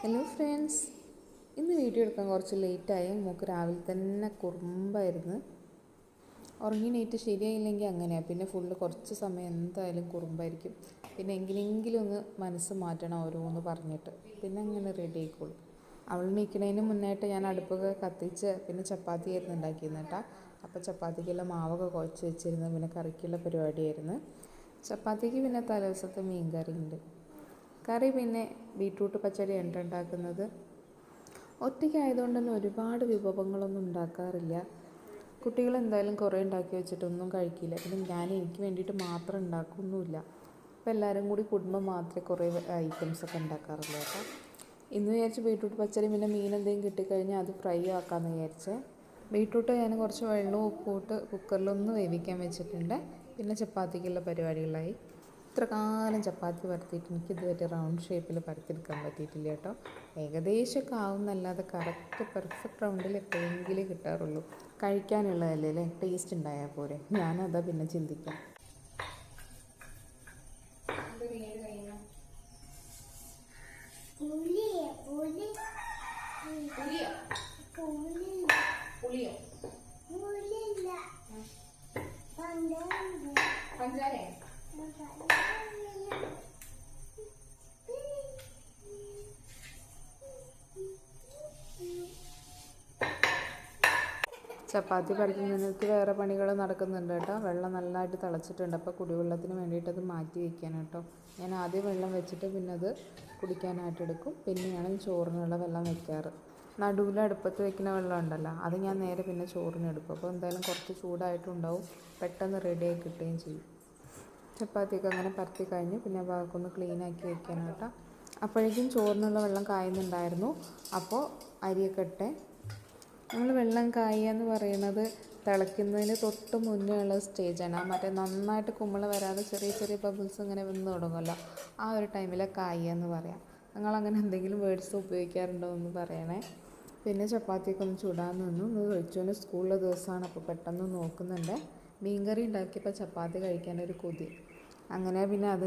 Hello friends ഇന്ന് video എടുക്കാൻ കുറച്ച് ലേറ്റായി മോക്ക് രാവിലെ തന്നെ കുറുമ്പായിരുന്നു. ഉറങ്ങി നൈറ്റ് ശരിയായില്ലെങ്കിൽ അങ്ങനെയാണ് പിന്നെ ഫുള്ള് കുറച്ച് സമയം എന്തായാലും കുറുമ്പായിരിക്കും. പിന്നെ എങ്ങനെയെങ്കിലും ഒന്ന് മനസ്സ് മാറ്റണം ഓരോന്ന് പറഞ്ഞിട്ട്. പിന്നെ അങ്ങനെ റെഡി ആയിക്കോളും. അവൾ നീക്കണതിന് മുന്നായിട്ട് ഞാൻ അടുപ്പൊക്കെ കത്തിച്ച് പിന്നെ ചപ്പാത്തി ആയിരുന്നു ഉണ്ടാക്കിയിരുന്നത് കേട്ടോ അപ്പോൾ ചപ്പാത്തിക്കുള്ള മാവൊക്കെ കുഴച്ച് വെച്ചിരുന്നു. പിന്നെ കറിക്കുള്ള പരിപാടിയായിരുന്നു. ചപ്പാത്തിക്ക് പിന്നെ തലേദിവസത്തെ മീൻ കറി ഉണ്ട് കറി പിന്നെ ബീട്രൂട്ട് പച്ചടിയാണ് ഉണ്ടാക്കുന്നത്. ഒറ്റയ്ക്കായതുകൊണ്ട് തന്നെ ഒരുപാട് വിഭവങ്ങളൊന്നും ഉണ്ടാക്കാറില്ല. കുട്ടികൾ എന്തായാലും കുറേ ഉണ്ടാക്കി വെച്ചിട്ടൊന്നും കഴിക്കില്ല. പിന്നെ ഞാൻ എനിക്ക് വേണ്ടിയിട്ട് മാത്രം ഉണ്ടാക്കുന്നുമില്ല. അപ്പോൾ എല്ലാവരും കൂടി കുടുംബം മാത്രമേ കുറേ ഐറ്റംസ് ഒക്കെ ഉണ്ടാക്കാറുള്ളൂ കേട്ടോ. ഇന്ന് വിചാരിച്ച് ബീട്രൂട്ട് പച്ചടി പിന്നെ മീൻ എന്തെങ്കിലും കിട്ടിക്കഴിഞ്ഞാൽ അത് ഫ്രൈ ആക്കാമെന്ന് വിചാരിച്ച്. ബീട്രൂട്ട് ഞാൻ കുറച്ച് വെള്ളവും ഉപ്പിട്ട് കുക്കറിലൊന്ന് വേവിക്കാൻ വെച്ചിട്ടുണ്ട്. പിന്നെ ചപ്പാത്തിക്കുള്ള പരിപാടികളായി. ഇത്ര കാലം ചപ്പാത്തി പരത്തിയിട്ട് എനിക്ക് ഇതുവരെ റൗണ്ട് ഷേപ്പിൽ പരത്തിയെടുക്കാൻ പറ്റിയിട്ടില്ല കേട്ടോ. ഏകദേശമൊക്കെ ആവുന്നല്ലാതെ കറക്റ്റ് പെർഫെക്റ്റ് റൗണ്ടിൽ എപ്പോഴെങ്കിലും കിട്ടാറുള്ളൂ. കഴിക്കാനുള്ളതല്ലേ അല്ലേ? ടേസ്റ്റ് ഉണ്ടായാൽ പോരെ. ഞാനതാ പിന്നെ ചിന്തിക്കാം. പുളിയെ പുളി? പുളി പുളിയോ? ചപ്പാത്തി പരത്തുന്നതിനൊക്കെ വേറെ പണികൾ നടക്കുന്നുണ്ട് കേട്ടോ. വെള്ളം നല്ലതായിട്ട് തിളച്ചിട്ടുണ്ട്. അപ്പോൾ കുടിവെള്ളത്തിന് വേണ്ടിയിട്ട് അത് മാറ്റി വയ്ക്കാൻ കേട്ടോ. ഞാൻ ആദ്യം വെള്ളം വെച്ചിട്ട് പിന്നെ അത് കുടിക്കാനായിട്ട് എടുക്കും. പിന്നെയാണ് ചോറിനുള്ള വെള്ളം വെക്കാറ്. നടുവിൽ അടുപ്പത്ത് വെക്കുന്ന വെള്ളം ഉണ്ടല്ലോ അത് ഞാൻ നേരെ പിന്നെ ചോറിന് എടുക്കും. അപ്പോൾ എന്തായാലും കുറച്ച് ചൂടായിട്ടുണ്ടാവും. പെട്ടെന്ന് റെഡിയായി കിട്ടുകയും ചെയ്യും. ചപ്പാത്തിയൊക്കെ അങ്ങനെ പരത്തി കഴിഞ്ഞ് പിന്നെ ഭാഗമൊക്കെ വെക്കാൻ കേട്ടോ. അപ്പോഴേക്കും ചോറിനുള്ള വെള്ളം കായുന്നുണ്ടായിരുന്നു. അപ്പോൾ അരിയൊക്കെ ഇട്ടെ. നമ്മൾ വെള്ളം കായുക എന്ന് പറയുന്നത് തിളയ്ക്കുന്നതിന് തൊട്ട് മുന്നേ ഉള്ള സ്റ്റേജാണ് ആ മറ്റേ നന്നായിട്ട് കുമ്മള വരാതെ ചെറിയ ചെറിയ ബബിൾസ് ഇങ്ങനെ വന്ന് തുടങ്ങുമല്ലോ. ആ ഒരു ടൈമിലെ കായുക എന്ന് പറയാം. നിങ്ങൾ അങ്ങനെ എന്തെങ്കിലും വേർഡ്സ് ഉപയോഗിക്കാറുണ്ടോ എന്ന് പറയണേ. പിന്നെ ചപ്പാത്തിയൊക്കെ ഒന്ന് ചൂടാൻ നിന്നു. ഒന്ന് കഴിച്ചോന് സ്കൂളിലെ ദിവസമാണ് അപ്പോൾ പെട്ടെന്ന് നോക്കുന്നുണ്ട്. മീൻകറി ഉണ്ടാക്കിയപ്പോൾ ചപ്പാത്തി കഴിക്കാനൊരു കൊതി. അങ്ങനെ പിന്നെ അത്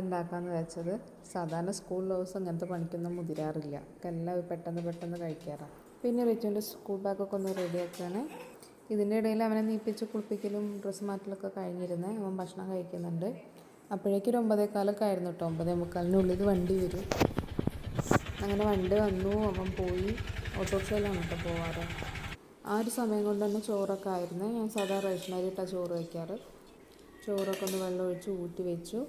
വെച്ചത്. സാധാരണ സ്കൂൾ ദിവസം അങ്ങനത്തെ പണിക്കൊന്നും മുതിരാറില്ല. എല്ലാം പെട്ടെന്ന് പെട്ടെന്ന് കഴിക്കാറാണ് പിന്നെ റിച്ചുവിന്റെ സ്കൂൾ ബാഗൊക്കെ ഒന്ന് റെഡിയാക്കുകയാണ് ഇതിന്റെ ഇടയിൽ അവനെ നീപ്പിച്ച് കുളിപ്പിക്കലും ഡ്രസ്സ് മാറ്റലൊക്കെ കഴിഞ്ഞിരുന്നേ. അവൻ ഭക്ഷണം കഴിക്കുന്നുണ്ട്. അപ്പോഴേക്കും ഒരു ഒമ്പതേക്കാലൊക്കെ ആയിരുന്നു കേട്ടോ ഒമ്പതേ മുക്കാലിനുള്ളിൽ വണ്ടി വരും. അങ്ങനെ വണ്ടി വന്നു. അവൻ പോയി. ഓട്ടോറിക്ഷയിലാണ് കേട്ടോ പോവാറ്. ആ ഒരു സമയം കൊണ്ട് തന്നെ ചോറൊക്കെ ആയിരുന്നു. ഞാൻ സാധാ ഇട്ടാണ് ചോറ് വയ്ക്കാറ്. ചോറൊക്കെ ഒന്ന് വെള്ളം ഒഴിച്ച് ഊറ്റി വെച്ചു.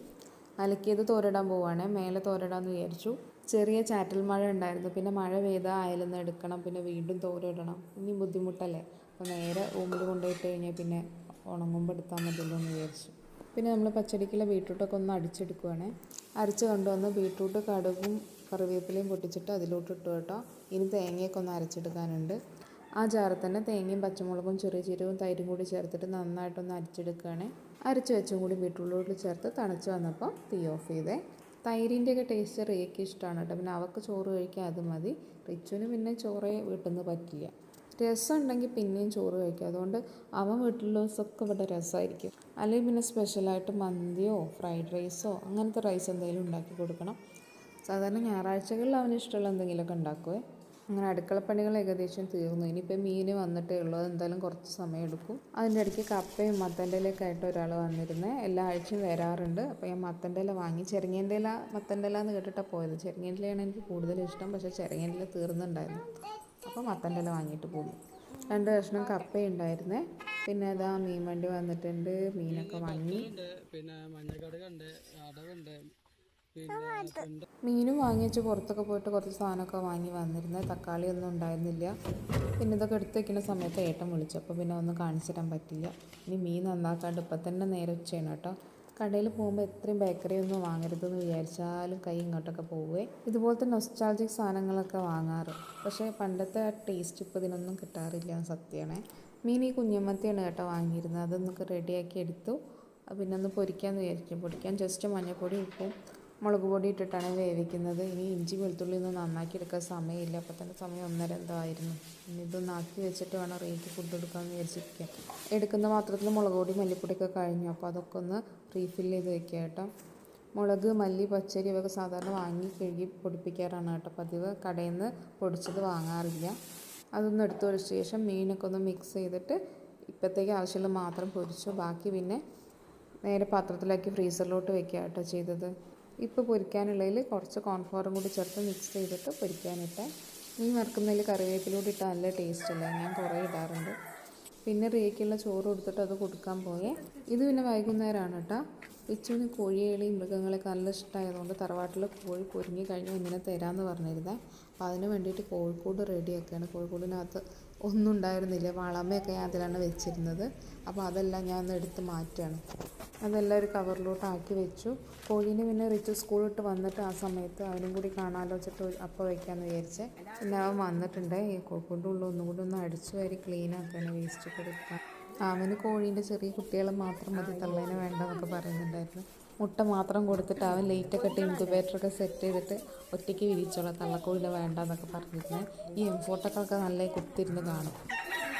അലക്കിയത് തോരടാൻ പോവാണേ. മേലെ തോരടാന്ന് വിചാരിച്ചു. ചെറിയ ചാറ്റൽ മഴ ഉണ്ടായിരുന്നു. പിന്നെ മഴ പെയ്താൽ അയലൊന്ന് എടുക്കണം പിന്നെ വീണ്ടും തോരിടണം ഇനി ബുദ്ധിമുട്ടല്ലേ? അപ്പോൾ നേരെ റൂമിൽ കൊണ്ടുപോയിട്ട് കഴിഞ്ഞാൽ പിന്നെ ഉണങ്ങുമ്പോൾ എടുത്താൽ മതിയല്ലോ എന്ന് വിചാരിച്ചു. പിന്നെ നമ്മൾ പച്ചടിക്കുള്ള ബീട്രൂട്ടൊക്കെ ഒന്ന് അടിച്ചെടുക്കുവാണേ. അരച്ച് കൊണ്ടുവന്ന് ബീട്രൂട്ട് കടുകും കറിവേപ്പിലയും പൊട്ടിച്ചിട്ട് അതിലോട്ട് ഇട്ടു കേട്ടോ. ഇനി തേങ്ങയൊക്കെ ഒന്ന് അരച്ചെടുക്കാനുണ്ട്. ആ ജാറിൽ തന്നെ തേങ്ങയും പച്ചമുളകും ചെറിയ ജീരകവും തൈരും കൂടി ചേർത്തിട്ട് നന്നായിട്ടൊന്ന് അരച്ചെടുക്കുകയാണ് അരച്ച് വെച്ചും കൂടി ബീട്രൂട്ടിലോട്ട് ചേർത്ത് തണച്ച് വന്നപ്പോൾ തീ ഓഫ് ചെയ്തേ. തൈരിന്റെയൊക്കെ ടേസ്റ്റ് റിയയ്ക്ക് ഇഷ്ടമാണ് കേട്ടോ. പിന്നെ അവൾക്ക് ചോറ് കഴിക്കാൻ അത് മതി. റിച്ചുവിന് പിന്നെ ചോറേ വീട്ടിൽ നിന്ന് പറ്റില്ല. രസം ഉണ്ടെങ്കിൽ പിന്നെയും ചോറ് കഴിക്കും. അതുകൊണ്ട് അവൻ വീട്ടിലുള്ള ദിവസമൊക്കെ ഇവിടെ രസമായിരിക്കും. അല്ലെങ്കിൽ പിന്നെ സ്പെഷ്യലായിട്ട് മന്തിയോ ഫ്രൈഡ് റൈസോ അങ്ങനത്തെ റൈസ് എന്തെങ്കിലും ഉണ്ടാക്കി കൊടുക്കണം. സാധാരണ ഞായറാഴ്ചകളിൽ അവന് ഇഷ്ടമുള്ള എന്തെങ്കിലുമൊക്കെ ഉണ്ടാക്കുമേ അങ്ങനെ അടുക്കളപ്പണികൾ ഏകദേശം തീർന്നു. ഇനിയിപ്പോൾ മീൻ വന്നിട്ടേ ഉള്ളൂ. അതെന്തായാലും കുറച്ച് സമയം എടുക്കും. അതിന്റെ ഇടയ്ക്ക് കപ്പയും മത്തന്റെ ഇലയൊക്കെയായിട്ട് ഒരാൾ വന്നിരുന്നേ. എല്ലാ ആഴ്ചയും വരാറുണ്ട്. അപ്പോൾ ഞാൻ മത്തന്റെ ഇല വാങ്ങി. ചെറുങ്ങേന്റെ ഇല മത്തന്റെ ഇല എന്ന് കേട്ടിട്ടാണ് പോയത്. ചെറുങ്ങേന്റെ ഇലയാണ് എനിക്ക് കൂടുതൽ ഇഷ്ടം. പക്ഷേ ചെറുങ്ങേന്റെ ഇല തീർന്നുണ്ടായിരുന്നു അപ്പോൾ മത്തന്റെ ഇല വാങ്ങിയിട്ട് പോകും രണ്ട് കഷ്ണം കപ്പയുണ്ടായിരുന്നേ പിന്നെ അതാ മീൻ വണ്ടി വന്നിട്ടുണ്ട്. മീനൊക്കെ വാങ്ങി. പിന്നെ മഞ്ഞക്കടകുണ്ട് അടവുണ്ട് മീനും വാങ്ങി വെച്ച് പുറത്തൊക്കെ പോയിട്ട് കുറച്ച് സാധനമൊക്കെ വാങ്ങി വന്നിരുന്നത്. തക്കാളി ഒന്നും ഉണ്ടായിരുന്നില്ല. പിന്നെ ഇതൊക്കെ എടുത്ത് വെക്കുന്ന സമയത്ത് ഏട്ടൻ വിളിച്ചു. അപ്പോൾ പിന്നെ ഒന്നും കാണിച്ചു തരാൻ പറ്റില്ല. ഇനി മീൻ നന്നാക്കാണ്ട് ഇപ്പം തന്നെ നേരെ ഉച്ചയാണ് കേട്ടോ. കടയിൽ പോകുമ്പോൾ എത്രയും ബേക്കറി ഒന്നും വാങ്ങരുതെന്ന് വിചാരിച്ചാലും കൈ ഇങ്ങോട്ടൊക്കെ പോവേ. ഇതുപോലത്തെ നൊസ്റ്റാൾജിക് സാധനങ്ങളൊക്കെ വാങ്ങാറ്. പക്ഷേ പണ്ടത്തെ ആ ടേസ്റ്റ് ഇപ്പോൾ ഇതിനൊന്നും കിട്ടാറില്ല സത്യമാണ് മീൻ ഈ കുഞ്ഞമ്മത്തിയാണ് കേട്ടോ വാങ്ങിയിരുന്നത്. അതൊന്നൊക്കെ റെഡിയാക്കി എടുത്തു. പിന്നെ ഒന്ന് പൊരിക്കാമെന്ന് വിചാരിച്ചു. പൊരിക്കാൻ ജസ്റ്റ് മഞ്ഞൾപ്പൊടി ഉപ്പും മുളക് പൊടി ഇട്ടിട്ടാണ് വേവിക്കുന്നത്. ഇനി ഇഞ്ചി വെളുത്തുള്ളി ഒന്നും നന്നാക്കി എടുക്കാൻ സമയമില്ല. അപ്പോൾ തന്നെ സമയം ഒന്നര എന്തോ ആയിരുന്നു. ഇനി ഇതൊന്ന് ആക്കി വെച്ചിട്ട് വേണം റീക്ക് ഫുഡ് എടുക്കാൻ വിചാരിച്ചിരിക്കുക എടുക്കുന്ന മാത്രത്തിൽ മുളക് പൊടി മല്ലിപ്പൊടിയൊക്കെ കഴിഞ്ഞു. അപ്പോൾ അതൊക്കെ ഒന്ന് റീഫിൽ ചെയ്ത് വെക്കുക കേട്ടോ. മുളക് മല്ലി പച്ചരി ഇവയൊക്കെ സാധാരണ വാങ്ങി കഴുകി പൊടിപ്പിക്കാറാണ് കേട്ടോ. പതിവ് കടയിൽ നിന്ന് പൊടിച്ചത് വാങ്ങാറില്ല. അതൊന്ന് എടുത്തു വെച്ച ശേഷം മീനൊക്കെ ഒന്ന് മിക്സ് ചെയ്തിട്ട് ഇപ്പോഴത്തേക്ക് ആവശ്യമുള്ള മാത്രം പൊരിച്ചു. ബാക്കി പിന്നെ നേരെ പാത്രത്തിലാക്കി ഫ്രീസറിലോട്ട് വെക്കുക കേട്ടോ ചെയ്തത്. ഇപ്പോൾ പൊരിക്കാനുള്ളതിൽ കുറച്ച് കോൺഫ്ലോറും കൂടി ചേർത്ത് മിക്സ് ചെയ്തിട്ട് പൊരിക്കാനിട്ട്. മീൻ വറുക്കുന്നതിൽ കറിവേപ്പിലൂടെ ഇട്ടാൽ നല്ല ടേസ്റ്റ് അല്ലേ? ഞാൻ കുറേ ഇടാറുണ്ട്. പിന്നെ റിയക്കുള്ള ചോറ് കൊടുത്തിട്ട് അത് കൊടുക്കാൻ പോയേ. ഇത് പിന്നെ വൈകുന്നേരമാണ് കേട്ടോ ഇച്ചുവിന് കോഴികളെയും മൃഗങ്ങളൊക്കെ നല്ല ഇഷ്ടമായതുകൊണ്ട് തറവാട്ടിൽ കോഴി പൊരിഞ്ഞ് കഴിഞ്ഞാൽ ഇങ്ങനെ തരാമെന്ന് പറഞ്ഞിരുന്നേ. അപ്പോൾ അതിന് വേണ്ടിയിട്ട് കോഴിക്കോട് റെഡിയാക്കുകയാണ് കോഴിക്കൂടിനകത്ത് ഒന്നും ഉണ്ടായിരുന്നില്ല വളമയൊക്കെ ഞാൻ അതിലാണ് വെച്ചിരുന്നത്. അപ്പോൾ അതെല്ലാം ഞാൻ ഒന്ന് എടുത്ത് മാറ്റുകയാണ്. അതെല്ലാം ഒരു കവറിലോട്ട് ആക്കി വെച്ചു. കോഴീനെ പിന്നെ റിച്ച് സ്കൂൾ വന്നിട്ട് ആ സമയത്ത് അവനും കൂടി കാണാമല്ലോ വെച്ചിട്ട് അപ്പോൾ വയ്ക്കാമെന്ന് വിചാരിച്ചേ പിന്നെ അവൻ വന്നിട്ടുണ്ട്. ഈ കോഴിക്കൂടിന്റെ ഉള്ളിൽ ഒന്നും കൂടി ഒന്ന് അടിച്ചു വാരി ക്ലീൻ ആക്കുകയാണ് വേസ്റ്റ് കൊടുക്കാൻ അവന് കോഴീന്റെ ചെറിയ കുട്ടികളെ മാത്രം മതി തള്ളേനെ വേണ്ടെന്നൊക്കെ പറയുന്നുണ്ടായിരുന്നു. മുട്ട മാത്രം കൊടുത്തിട്ട് അവൻ ലൈറ്റൊക്കെ ഇട്ട് ഇൻക്യുബേറ്ററൊക്കെ സെറ്റ് ചെയ്തിട്ട് ഒറ്റയ്ക്ക് വിരിച്ചോളാം. തള്ളക്കോഴിൽ വേണ്ട എന്നൊക്കെ പറഞ്ഞിരുന്നത് ഈ എംഫോട്ടൊക്കെ നല്ല കുത്തിരുന്ന് കാണും.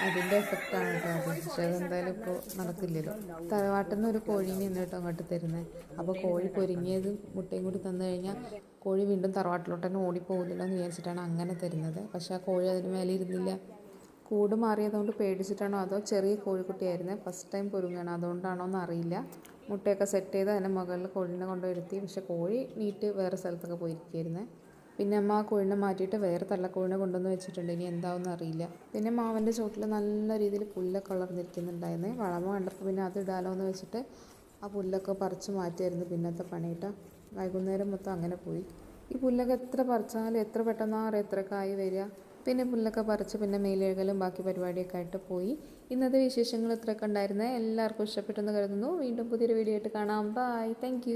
അതിന്റെ എഫക്റ്റാണ് കേട്ടോ അത്. പക്ഷേ അതെന്തായാലും ഇപ്പോൾ നടക്കില്ലല്ലോ. തറവാട്ടിൽ നിന്ന് ഒരു കോഴീനെ ഇന്ന് കേട്ടോ അങ്ങോട്ട് തരുന്നത് അപ്പോൾ കോഴി പൊരിങ്ങിയതും മുട്ടയും കൂടി തന്നു കഴിഞ്ഞാൽ കോഴി വീണ്ടും തറവാട്ടിലോട്ട് തന്നെ ഓടിപ്പോകില്ലല്ലോ എന്ന് വിചാരിച്ചിട്ടാണ് അങ്ങനെ തരുന്നത്. പക്ഷേ ആ കോഴി അതിന് മേലെ ഇരുന്നില്ല. കൂട് മാറിയതുകൊണ്ട് പേടിച്ചിട്ടാണോ അതോ ചെറിയ കോഴിക്കുട്ടിയായിരുന്നേ? ഫസ്റ്റ് ടൈം പൊരുങ്ങുകയാണ് അതുകൊണ്ടാണോ എന്ന് അറിയില്ല മുട്ടയൊക്കെ സെറ്റ് ചെയ്ത് അതിന്റെ മുകളിൽ കോഴിനെ കൊണ്ടുവരുത്തി പക്ഷേ കോഴി നീറ്റ് വേറെ സ്ഥലത്തൊക്കെ പോയിരിക്കുകയായിരുന്നേ. പിന്നെ അമ്മ ആ കോഴിനെ മാറ്റിയിട്ട് വേറെ തള്ളക്കോഴിനെ കൊണ്ടുവന്ന് വെച്ചിട്ടുണ്ട്. ഇനി എന്താവെന്ന് അറിയില്ല പിന്നെ മാവന്റെ ചോട്ടിൽ നല്ല രീതിയിൽ പുല്ലൊക്കെ വളർന്നിരിക്കുന്നുണ്ടായിരുന്നേ. വളമ കണ്ടപ്പോൾ പിന്നെ അത് ഇടാലോ എന്ന് വെച്ചിട്ട് ആ പുല്ലൊക്കെ പറിച്ച് മാറ്റിയായിരുന്നു പിന്നത്തെ പണിയിട്ട് വൈകുന്നേരം മൊത്തം അങ്ങനെ പോയി. ഈ പുല്ലൊക്കെ എത്ര പറിച്ചാലും എത്ര പെട്ടെന്നാണ് എത്ര കായ് വരിക? പിന്നെ പുല്ലൊക്കെ പറിച്ച് പിന്നെ മേലെഴുകലും ബാക്കി പരിപാടിയൊക്കെ ആയിട്ട് പോയി. ഇന്നത്തെ വിശേഷങ്ങൾ ഇത്രയൊക്കെ ഉണ്ടായിരുന്നേ. എല്ലാവർക്കും ഇഷ്ടപ്പെട്ടെന്ന് കരുതുന്നു. വീണ്ടും പുതിയൊരു വീഡിയോ ആയിട്ട് കാണാം. Bye thank